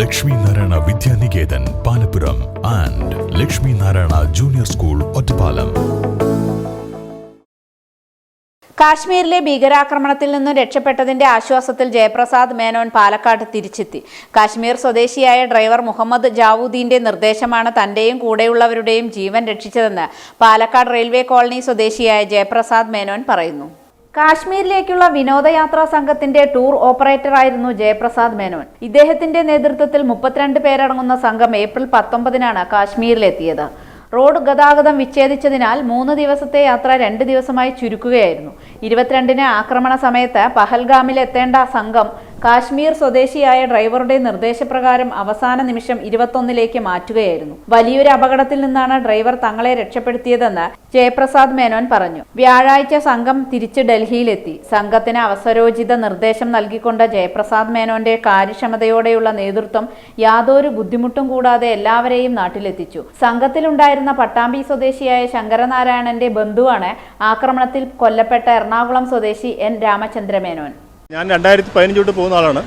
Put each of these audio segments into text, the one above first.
Lakshmi Narayana Vidyaniketan Palappuram and Lakshmi Narayana junior school Ottapalam. കാശ്മീരിലെ ഭീകരാക്രമണത്തിൽ നിന്ന് രക്ഷപ്പെട്ടതിന്റെ ആശ്വാസത്തിൽ ജയപ്രസാദ് മേനോൻ പാലക്കാട് തിരിച്ചെത്തി. കാശ്മീർ സ്വദേശിയായ ഡ്രൈവർ മുഹമ്മദ് ജാവൂദീന്റെ നിർദ്ദേശമാണ് തന്റെയും കൂടെയുള്ളവരുടെയും ജീവൻ രക്ഷിച്ചതെന്ന് പാലക്കാട് റെയിൽവേ കോളനി സ്വദേശിയായ ജയപ്രസാദ് മേനോൻ പറയുന്നു. കാശ്മീരിലേക്കുള്ള വിനോദയാത്രാ സംഘത്തിന്റെ ടൂർ ഓപ്പറേറ്ററായിരുന്നു ജയപ്രസാദ് മേനോൻ. ഇദ്ദേഹത്തിന്റെ നേതൃത്വത്തിൽ മുപ്പത്തിരണ്ട് പേരടങ്ങുന്ന സംഘം ഏപ്രിൽ പത്തൊമ്പതിനാണ് കാശ്മീരിലെത്തിയത്. റോഡ് ഗതാഗതം വിച്ഛേദിച്ചതിനാൽ മൂന്ന് ദിവസത്തെ യാത്ര രണ്ട് ദിവസമായി ചുരുക്കുകയായിരുന്നു. ഇരുപത്തിരണ്ടിന് ആക്രമണ സമയത്ത് പഹൽഗാമിൽ എത്തേണ്ട സംഘം കാശ്മീർ സ്വദേശിയായ ഡ്രൈവറുടെ നിർദ്ദേശപ്രകാരം അവസാന നിമിഷം ഇരുപത്തൊന്നിലേക്ക് മാറ്റുകയായിരുന്നു. വലിയൊരു അപകടത്തിൽ നിന്നാണ് ഡ്രൈവർ തങ്ങളെ രക്ഷപ്പെടുത്തിയതെന്ന് ജയപ്രസാദ് മേനോൻ പറഞ്ഞു. വ്യാഴാഴ്ച സംഘം തിരിച്ച് ഡൽഹിയിലെത്തി. സംഘത്തിന് അവസരോചിത നിർദ്ദേശം നൽകിക്കൊണ്ട് ജയപ്രസാദ് മേനോന്റെ കാര്യക്ഷമതയോടെയുള്ള നേതൃത്വം യാതൊരു ബുദ്ധിമുട്ടും കൂടാതെ എല്ലാവരെയും നാട്ടിലെത്തിച്ചു. സംഘത്തിലുണ്ടായിരുന്ന പട്ടാമ്പി സ്വദേശിയായ ശങ്കരനാരായണന്റെ ബന്ധുവാണ് ആക്രമണത്തിൽ കൊല്ലപ്പെട്ട എറണാകുളം സ്വദേശി എൻ രാമചന്ദ്ര മേനോൻ ഞാൻ രണ്ടായിരത്തി പതിനഞ്ച് തൊട്ട് പോകുന്ന ആളാണ്.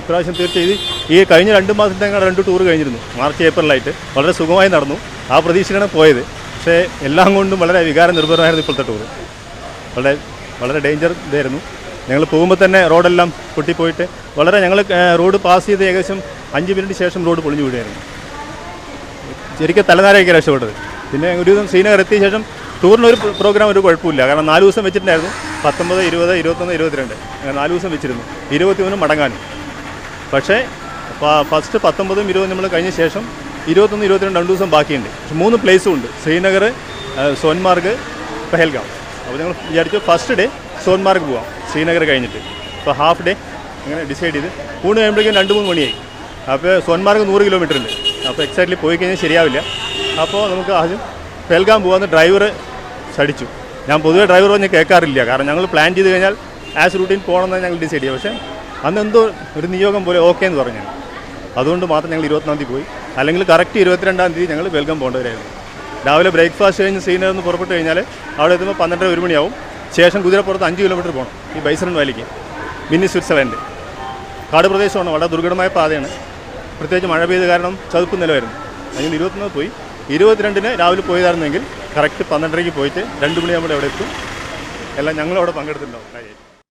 ഇപ്രാവശ്യം തീർച്ചയായും ഈ കഴിഞ്ഞ രണ്ട് മാസത്തെ ഞങ്ങൾ രണ്ട് ടൂർ കഴിഞ്ഞിരുന്നു. മാർച്ച് ഏപ്രിലായിട്ട് വളരെ സുഖമായി നടന്നു. ആ പ്രതീക്ഷയിലാണ് പോയത്. പക്ഷേ എല്ലാം കൊണ്ടും വളരെ വികാര നിർഭരമായിരുന്നു ഇപ്പോഴത്തെ ടൂർ വളരെ വളരെ ഡേഞ്ചർ ഇതായിരുന്നു. ഞങ്ങൾ പോകുമ്പോൾ തന്നെ റോഡെല്ലാം പൊട്ടിപ്പോയിട്ട് വളരെ ഞങ്ങൾ റോഡ് പാസ് ചെയ്ത് ഏകദേശം അഞ്ച് മിനിറ്റ് ശേഷം റോഡ് പൊളിഞ്ഞു വിടുകയായിരുന്നു ശരിക്കും തലനാരയൊക്കെ രക്ഷപ്പെട്ടത്. പിന്നെ ഒരു ദിവസം ശ്രീനഗർ എത്തിയ ശേഷം ടൂറിന് ഒരു പ്രോഗ്രാം ഒരു കുഴപ്പമില്ല. കാരണം നാല് ദിവസം വെച്ചിട്ടുണ്ടായിരുന്നു. പത്തൊമ്പത് ഇരുപത് ഇരുപത്തൊന്ന് ഇരുപത്തിരണ്ട്. അങ്ങനെ നാല് ദിവസം വെച്ചിരുന്നു. ഇരുപത്തിമൂന്ന് മടങ്ങാനും പക്ഷേ ഫസ്റ്റ് പത്തൊമ്പതും ഇരുപതും നമ്മൾ കഴിഞ്ഞ ശേഷം ഇരുപത്തൊന്ന് ഇരുപത്തിരണ്ട് രണ്ട് ദിവസം ബാക്കിയുണ്ട്. പക്ഷെ മൂന്ന് പ്ലേസും ഉണ്ട്. ശ്രീനഗർ സോൻമാർഗ് പെഹൽഗാം. അപ്പോൾ ഞങ്ങൾ വിചാരിച്ചു ഫസ്റ്റ് ഡേ സോൻമാർഗ് പോവാം. ശ്രീനഗർ കഴിഞ്ഞിട്ട്. അപ്പോൾ ഹാഫ് ഡേ അങ്ങനെ ഡിസൈഡ് ചെയ്ത് ഊണ് കഴിയുമ്പോഴേക്കും രണ്ട് മൂന്ന് മണിയായി. അപ്പോൾ സോൻമാർഗ് നൂറ് കിലോമീറ്റർ ഉണ്ട്. അപ്പോൾ എക്സാക്ട്ലി പോയി കഴിഞ്ഞാൽ ശരിയാവില്ല. അപ്പോൾ നമുക്ക് ആദ്യം പെൽഗാം പോകാമെന്ന് ഡ്രൈവർ ശടിച്ചു ഞാൻ പൊതുവേ ഡ്രൈവർ പറഞ്ഞ് കേൾക്കാറില്ല. കാരണം ഞങ്ങൾ പ്ലാൻ ചെയ്ത് കഴിഞ്ഞാൽ ആസ് റൂട്ടീൻ പോകണമെന്ന് ഞങ്ങൾ ഡിസൈഡ് ചെയ്തു പക്ഷേ അന്ന് എന്തോ ഒരു നിയോഗം പോലെ ഓക്കെ എന്ന് പറഞ്ഞു അതുകൊണ്ട് മാത്രം ഞങ്ങൾ ഇരുപത്തൊന്നാം തീയതി പോയി. അല്ലെങ്കിൽ കറക്റ്റ് ഇരുപത്തിരണ്ടാം തീയതി ഞങ്ങൾ വെൽക്കം പോകേണ്ടവരായിരുന്നു. രാവിലെ ബ്രേക്ക്ഫാസ്റ്റ് കഴിഞ്ഞ് ശ്രീനഗറിൽ നിന്ന് പുറപ്പെട്ട് കഴിഞ്ഞാൽ അവിടെ എത്തുമ്പോൾ പന്ത്രണ്ടര ഒരു മണിയാവും. ശേഷം കുതിരപ്പുറത്ത് അഞ്ച് കിലോമീറ്റർ പോകണം ഈ ബൈസൺ വാലിക്ക്. Mini Switzerland. കാട് പ്രദേശമാണ്. വളരെ ദുർഘടമായ പാതയാണ്. പ്രത്യേകിച്ച് മഴ പെയ്ത കാരണം ചതുപ്പ് നിലമായിരുന്നു അങ്ങനെ ഇരുപത്തൊന്ന് പോയി. ഇരുപത്തിരണ്ടിന് രാവിലെ പോയതായിരുന്നെങ്കിൽ കറക്റ്റ് പന്ത്രണ്ടരയ്ക്ക് പോയിട്ട് രണ്ട് മണിയാകുമ്പോൾ അവിടെ എത്തും. എല്ലാം ഞങ്ങളവിടെ പങ്കെടുത്തിട്ടുണ്ടാവും.